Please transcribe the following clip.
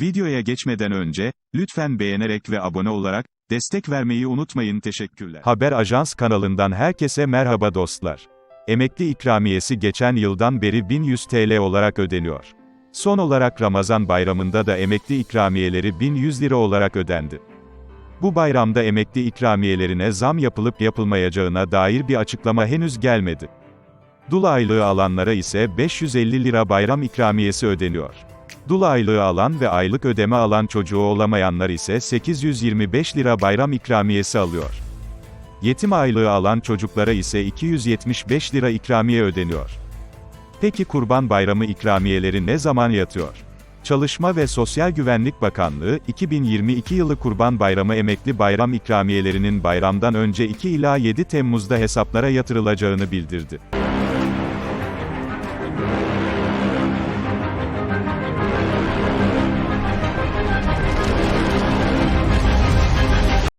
Videoya geçmeden önce, lütfen beğenerek ve abone olarak, destek vermeyi unutmayın teşekkürler. Haber Ajans kanalından herkese merhaba dostlar. Emekli ikramiyesi geçen yıldan beri 1100 TL olarak ödeniyor. Son olarak Ramazan bayramında da emekli ikramiyeleri 1100 lira olarak ödendi. Bu bayramda emekli ikramiyelerine zam yapılıp yapılmayacağına dair bir açıklama henüz gelmedi. Dul aylığı alanlara ise 550 lira bayram ikramiyesi ödeniyor. Dul aylığı alan ve aylık ödeme alan çocuğu olamayanlar ise 825 lira bayram ikramiyesi alıyor. Yetim aylığı alan çocuklara ise 275 lira ikramiye ödeniyor. Peki Kurban Bayramı ikramiyeleri ne zaman yatıyor? Çalışma ve Sosyal Güvenlik Bakanlığı, 2022 yılı Kurban Bayramı emekli bayram ikramiyelerinin bayramdan önce 2 ila 7 Temmuz'da hesaplara yatırılacağını bildirdi.